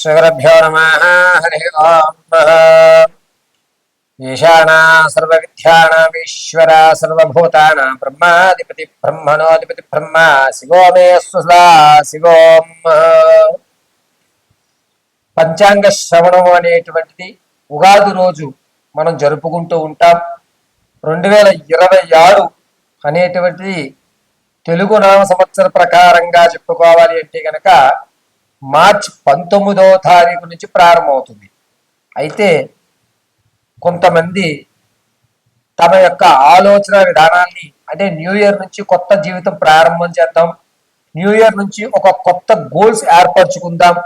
శ్రీగురుభ్యో నమ హరి ఓం ఈశానా సర్వవిద్యానామీశ్వర సర్వభూతానా బ్రహ్మాధిపతి బ్రహ్మణోధిపతి బ్రహ్మ శివో మే స్వసదా శివోం పంచాంగ శ్రవణం అనేటువంటిది ఉగాది రోజు మనం జరుపుకుంటూ ఉంటాం. రెండు వేల ఇరవై ఆరు అనేటువంటిది తెలుగు నామ సంవత్సర ప్రకారంగా చెప్పుకోవాలి అంటే గనక మార్చ్ పంతొమ్మిదవ తారీఖు నుంచి ప్రారంభమవుతుంది. అయితే కొంతమంది తమ యొక్క ఆలోచన విధానాన్ని అంటే న్యూ ఇయర్ నుంచి కొత్త జీవితం ప్రారంభం చేద్దాం న్యూ ఇయర్ నుంచి ఒక కొత్త గోల్స్ ఏర్పరచుకుందాం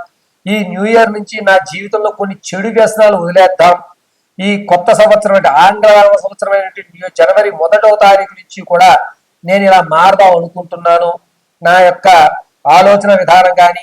ఈ న్యూ ఇయర్ నుంచి నా జీవితంలో కొన్ని చెడు వ్యసనాలు వదిలేద్దాం ఈ కొత్త సంవత్సరం అంటే ఆంగ్ల సంవత్సరమైనటువంటి జనవరి మొదటవ తారీఖు నుంచి కూడా నేను ఇలా మారదాం అనుకుంటున్నాను. నా యొక్క ఆలోచన విధానం కానీ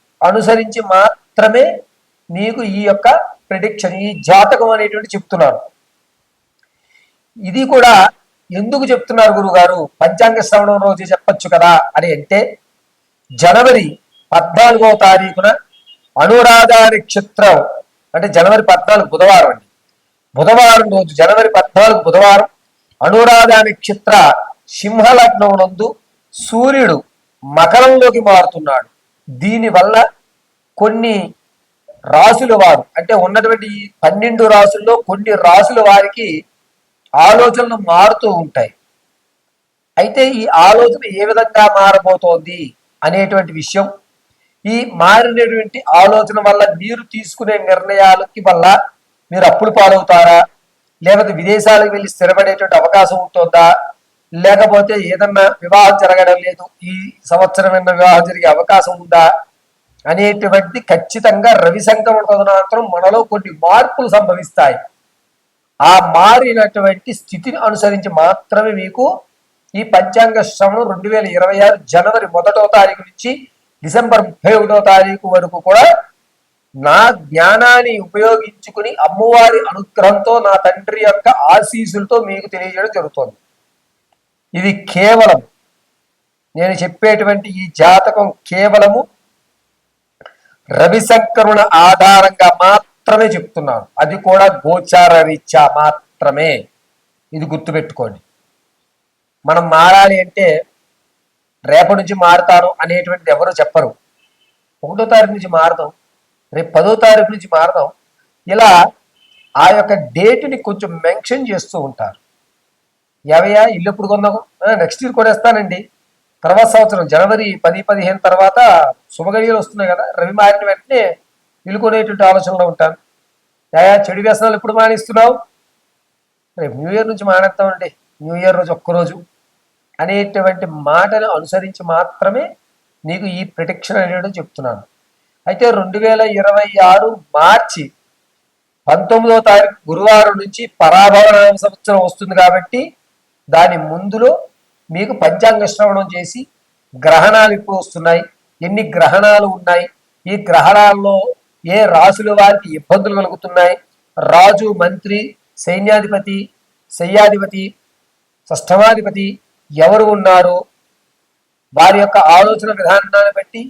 అనుసరించి మాత్రమే నీకు ఈ యొక్క ప్రిడిక్షన్ ఈ జాతకం అనేటువంటి చెప్తున్నారు ఇది కూడా ఎందుకు చెప్తున్నారు గురుగారు? పంచాంగ శ్రవణం రోజు చెప్పొచ్చు కదా అని అంటే జనవరి పద్నాలుగో తారీఖున అనురాధ నక్షత్రం అంటే జనవరి పద్నాలుగు బుధవారం అండి. బుధవారం రోజు జనవరి పద్నాలుగు బుధవారం అనురాధ నక్షత్ర సింహలగ్నం నందు సూర్యుడు మకరంలోకి మారుతున్నాడు. దీనివల్ల కొన్ని రాసుల వారు అంటే ఉన్నటువంటి పన్నెండు రాసుల్లో కొన్ని రాసుల వారికి ఆలోచనలు మారుతూ ఉంటాయి. అయితే ఈ ఆలోచన ఏ విధంగా మారబోతోంది అనేటువంటి విషయం ఈ మారినటువంటి ఆలోచన వల్ల మీరు తీసుకునే నిర్ణయాలకి వల్ల మీరు అప్పులు పాలవుతారా? లేకపోతే విదేశాలకు వెళ్ళి స్థిరపడేటువంటి అవకాశం ఉంటుందా? లేకపోతే ఏదన్నా వివాహం జరగడం లేదు. ఈ సంవత్సరం వివాహం జరిగే అవకాశం ఉందా? అనేటువంటి ఖచ్చితంగా రవి సంక్రమణ తదనంతరం మనలో కొన్ని మార్పులు సంభవిస్తాయి. ఆ మారినటువంటి స్థితిని అనుసరించి మాత్రమే మీకు ఈ పంచాంగ శ్రవణం రెండు వేల ఇరవై ఆరు జనవరి మొదటో తారీఖు నుంచి డిసెంబర్ ముప్పై ఒకటో తారీఖు వరకు కూడా నా జ్ఞానాన్ని ఉపయోగించుకుని అమ్మవారి అనుగ్రహంతో నా తండ్రి యొక్క ఆశీసులతో మీకు తెలియజేయడం జరుగుతుంది. ఇది కేవలం నేను చెప్పేటువంటి ఈ జాతకం కేవలము రవి ఆధారంగా మాత్రమే చెప్తున్నాను. అది కూడా గోచార రీత్యా మాత్రమే. ఇది గుర్తుపెట్టుకోండి. మనం మారాలి అంటే రేపటి నుంచి మారుతాను అనేటువంటిది ఎవరు చెప్పరు. ఒకటో తారీఖు నుంచి మారదాం రేపు పదో తారీఖు నుంచి మారదాం. ఇలా ఆ యొక్క డేట్ని కొంచెం మెన్షన్ చేస్తూ ఉంటారు. యావయ్యా ఇల్లు ఎప్పుడు కొన్నావు? నెక్స్ట్ ఇయర్ కొనేస్తానండి. తర్వాత సంవత్సరం జనవరి పది పదిహేను తర్వాత శుభగడియలు వస్తున్నాయి కదా రవి మారిన వెంటనే ఇల్లు కొనేటువంటి ఆలోచనలో ఉంటాను. యాయా చెడు వ్యసనాలు ఎప్పుడు మానేస్తున్నావు? రేపు న్యూ ఇయర్ నుంచి మానేస్తామండి న్యూ ఇయర్ రోజు ఒక్కరోజు. అనేటువంటి మాటను అనుసరించి మాత్రమే నీకు ఈ ప్రిడిక్షన్ అనేది చెప్తున్నాను. అయితే రెండు వేల ఇరవై ఆరు మార్చి పంతొమ్మిదవ తారీఖు గురువారం నుంచి పరాభవన సంవత్సరం వస్తుంది కాబట్టి దాని ముందులో మీకు పంచాంగ శ్రవణం చేసి గ్రహణాలు ఇప్పుడు వస్తున్నాయి. ఎన్ని గ్రహణాలు ఉన్నాయి? ఈ గ్రహణాల్లో ఏ రాసుల వారికి ఇబ్బందులు కలుగుతున్నాయి? రాజు మంత్రి సైన్యాధిపతి శయ్యాధిపతి షష్టమాధిపతి ఎవరు ఉన్నారు? వారి యొక్క ఆలోచన విధానాన్ని బట్టి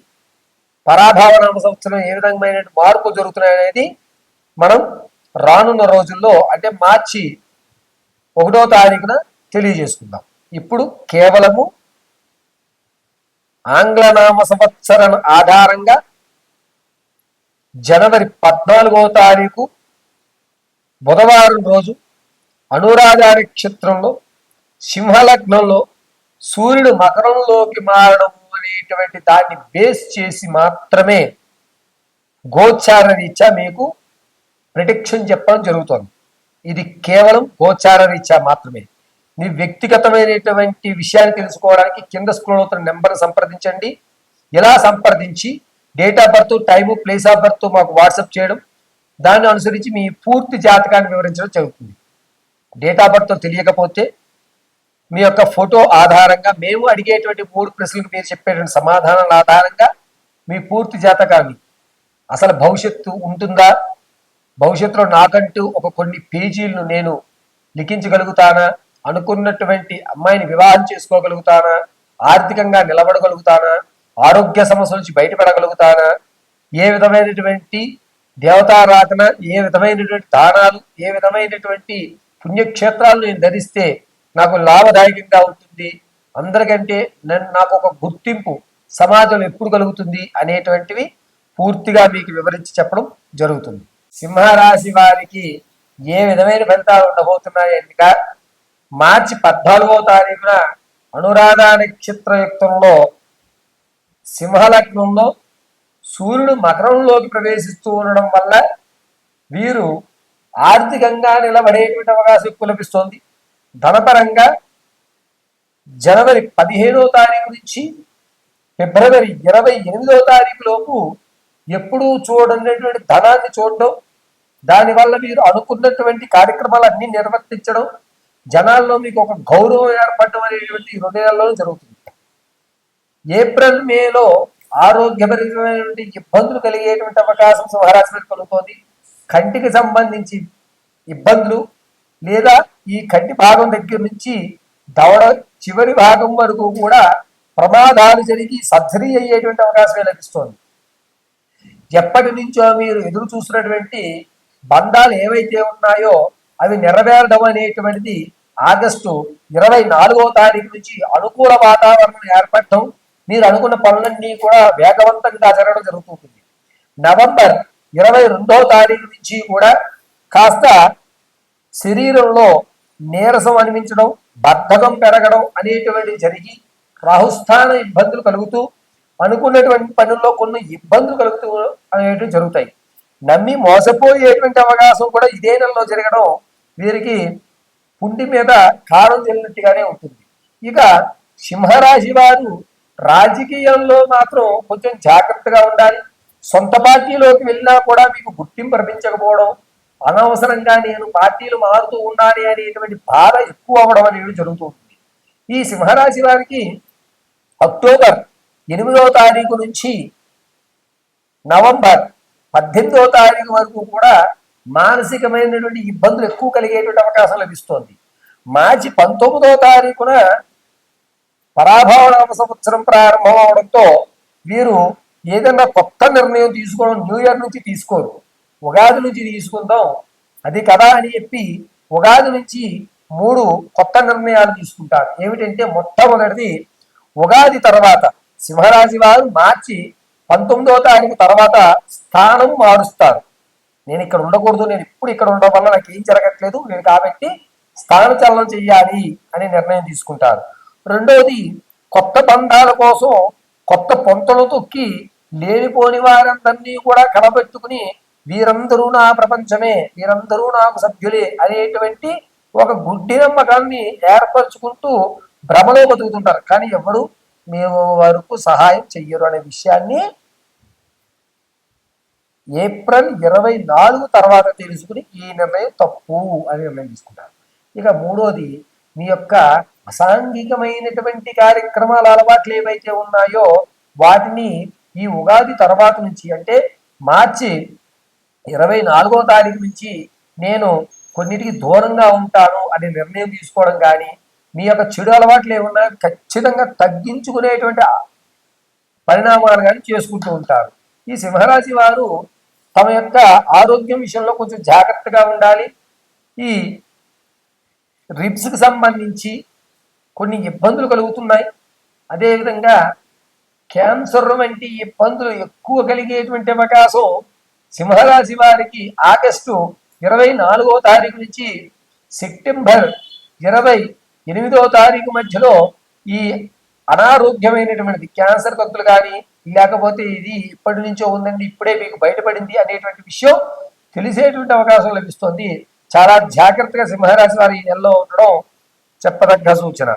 పరాభావనామ సంవత్సరం ఏ విధమైన మార్పు జరుగుతున్నాయి అనేది మనం రానున్న రోజుల్లో అంటే మార్చి ఒకటో తారీఖున తెలియజేసుకుందాం. ఇప్పుడు కేవలము ఆంగ్లనామ సంవత్సరం ఆధారంగా జనవరి పద్నాలుగవ తారీఖు బుధవారం రోజు అనురాధ నక్షత్రంలో సింహలగ్నంలో సూర్యుడు మకరంలోకి మారడం అనేటువంటి దాన్ని బేస్ చేసి మాత్రమే గోచార రీత్యా మీకు ప్రిడిక్షన్ చెప్పడం జరుగుతుంది. ఇది కేవలం గోచార రీత్యా మాత్రమే. మీ వ్యక్తిగతమైనటువంటి విషయాన్ని తెలుసుకోవడానికి కింద స్క్రోల్ అవుతున్న నెంబర్ సంప్రదించండి. ఇలా సంప్రదించి? Date of birth time place of birth మాకు వాట్సాప్ చేయడం. దాన్ని అనుసరించి మీ పూర్తి జాతకాన్ని వివరించడం జరుగుతుంది. డేట్ ఆఫ్ బర్త్ తెలియకపోతే మీ యొక్క ఫోటో ఆధారంగా మేము అడిగేటువంటి మూడు ప్రశ్నలకు మీరు చెప్పేటువంటి సమాధానాల ఆధారంగా మీ పూర్తి జాతకాన్ని అసలు భవిష్యత్తు ఉంటుందా? భవిష్యత్తులో నాకంటూ ఒక కొన్ని పేజీలను నేను లిఖించగలుగుతానా? అనుకున్నటువంటి అమ్మాయిని వివాహం చేసుకోగలుగుతానా? ఆర్థికంగా నిలబడగలుగుతానా? ఆరోగ్య సమస్యల నుంచి బయటపడగలుగుతానా? ఏ విధమైనటువంటి దేవతారాధన ఏ విధమైనటువంటి దానాలు ఏ విధమైనటువంటి పుణ్యక్షేత్రాలు నేను ధరిస్తే నాకు లాభదాయకంగా ఉంటుంది? అందరికంటే నన్ను నాకు ఒక గుర్తింపు సమాజం ఎప్పుడు కలుగుతుంది అనేటువంటివి పూర్తిగా మీకు వివరించి చెప్పడం జరుగుతుంది. సింహరాశి వారికి ఏ విధమైన ఫలితాలు ఉండబోతున్నాయి అనగా మార్చి పద్నాలుగో తారీఖున అనురాధ నక్షత్రయుక్తంలో సింహలగ్నంలో సూర్యుడు మకరంలోకి ప్రవేశిస్తూ ఉండడం వల్ల వీరు ఆర్థికంగా నిలబడేటువంటి అవకాశం ఎక్కువ లభిస్తోంది. ధనపరంగా జనవరి పదిహేనో తారీఖు నుంచి ఫిబ్రవరి ఇరవై ఎనిమిదో తారీఖు లోపు ఎప్పుడూ చూడనటువంటి ధనాన్ని చూడడం దానివల్ల మీరు అనుకున్నటువంటి కార్యక్రమాలన్నీ నిర్వర్తించడం జనాల్లో మీకు ఒక గౌరవం ఏర్పడడం అనేటువంటి హృదయాల్లో జరుగుతుంది. ఏప్రిల్ మేలో ఆరోగ్యపరమైనటువంటి ఇబ్బందులు కలిగేటువంటి అవకాశం సింహరాశి మీద కలుగుతోంది. కంటికి సంబంధించి ఇబ్బందులు లేదా ఈ కంటి భాగం దగ్గర నుంచి దవడ చివరి భాగం వరకు కూడా ప్రమాదాలు జరిగి సర్జరీ అయ్యేటువంటి అవకాశమే లభిస్తోంది. ఎప్పటి నుంచో మీరు ఎదురు చూసినటువంటి బంధాలు ఏవైతే ఉన్నాయో అవి నెరవేరడం అనేటువంటిది ఆగస్టు ఇరవై నాలుగో తారీఖు నుంచి అనుకూల వాతావరణం ఏర్పడటం మీరు అనుకున్న పనులన్నీ కూడా వేగవంతంగా జరగడం జరుగుతుంది. నవంబర్ ఇరవై రెండో తారీఖు నుంచి కూడా కాస్త శరీరంలో నీరసం అనిపించడం బద్ధకం పెరగడం అనేటువంటివి జరిగి రాహుస్థాన ఇబ్బందులు కలుగుతూ అనుకున్నటువంటి పనుల్లో కొన్ని ఇబ్బందులు కలుగుతూ అనేటివి జరుగుతాయి. నమ్మి మోసపోయేటువంటి అవకాశం కూడా ఇదే నెలలో జరగడం వీరికి పుండి మీద కారం చెల్లినట్టుగానే ఉంటుంది. ఇక సింహరాశి వారు రాజకీయంలో మాత్రం కొంచెం జాగ్రత్తగా ఉండాలి. సొంత పార్టీలోకి వెళ్ళినా కూడా మీకు గుర్తింపు లభించకపోవడం అనవసరంగా నేను పార్టీలు మారుతూ ఉండాలి అనేటువంటి బాధ ఎక్కువ అవడం అనేది జరుగుతుంది ఈ సింహరాశి వారికి అక్టోబర్ ఎనిమిదవ తారీఖు నుంచి నవంబర్ పద్దెనిమిదవ తారీఖు వరకు కూడా మానసికమైనటువంటి ఇబ్బందులు ఎక్కువ కలిగేటువంటి అవకాశం లభిస్తోంది. మార్చి పంతొమ్మిదవ తారీఖున పరాభవనామ సంవత్సరం ప్రారంభం అవడంతో వీరు ఏదైనా కొత్త నిర్ణయం తీసుకోవడం న్యూ ఇయర్ నుంచి తీసుకోరు. ఉగాది నుంచి తీసుకుందాం అది కదా అని చెప్పి ఉగాది నుంచి మూడు కొత్త నిర్ణయాలు తీసుకుంటారు. ఏమిటంటే మొట్టమొదటిది ఉగాది తర్వాత సింహరాశి వారు మార్చి పంతొమ్మిదవ తారీఖు తర్వాత స్థానం మారుస్తారు. నేను ఇక్కడ ఉండకూడదు నేను ఇప్పుడు ఇక్కడ ఉండడం వల్ల నాకు ఏం జరగట్లేదు నేను కాబట్టి స్థానచలనం చేయాలి అని నిర్ణయం తీసుకుంటారు. రెండవది కొత్త బంధాల కోసం కొత్త పొంతలు తొక్కి లేనిపోని వారందరినీ కూడా కలబెట్టుకుని వీరందరూ నా ప్రపంచమే వీరందరూ నాకు సభ్యులే అనేటువంటి ఒక గుడ్డి నమ్మకాన్ని ఏర్పరచుకుంటూ భ్రమలో బతుకుతుంటారు. కానీ ఎవరు మేము వరకు సహాయం చెయ్యరు అనే విషయాన్ని ఏప్రిల్ ఇరవై నాలుగు తర్వాత తెలుసుకుని ఈ నిర్ణయం తప్పు అని నిర్ణయం తీసుకుంటారు ఇక మూడోది మీ యొక్క అసాంఘికమైనటువంటి కార్యక్రమాల అలవాట్లు ఏవైతే ఉన్నాయో వాటిని ఈ ఉగాది తర్వాత నుంచి అంటే మార్చి ఇరవై నాలుగో తారీఖు నుంచి నేను కొన్నిటికి దూరంగా ఉంటాను అనే నిర్ణయం తీసుకోవడం కానీ మీ యొక్క చెడు అలవాట్లు ఏమన్నా ఖచ్చితంగా తగ్గించుకునేటువంటి పరిణామాలు కానీ చేసుకుంటూ ఉంటారు. ఈ సింహరాశి వారు తమ యొక్క ఆరోగ్యం విషయంలో కొంచెం జాగ్రత్తగా ఉండాలి. ఈ రిబ్స్కి సంబంధించి కొన్ని ఇబ్బందులు కలుగుతున్నాయి. అదేవిధంగా క్యాన్సర్ వంటి ఇబ్బందులు ఎక్కువ కలిగేటువంటి అవకాశం సింహరాశి వారికి ఆగస్టు ఇరవై నాలుగో తారీఖు నుంచి సెప్టెంబర్ ఇరవై ఎనిమిదో తారీఖు మధ్యలో ఈ అనారోగ్యమైనటువంటిది క్యాన్సర్ భక్తులు కానీ లేకపోతే ఇది ఇప్పటి నుంచో ఉందండి ఇప్పుడే మీకు బయటపడింది అనేటువంటి విషయం తెలిసేటువంటి అవకాశం లభిస్తుంది. చాలా జాగ్రత్తగా సింహరాశి వారు ఈ నెలలో ఉండడం చెప్పదగ్గ సూచన.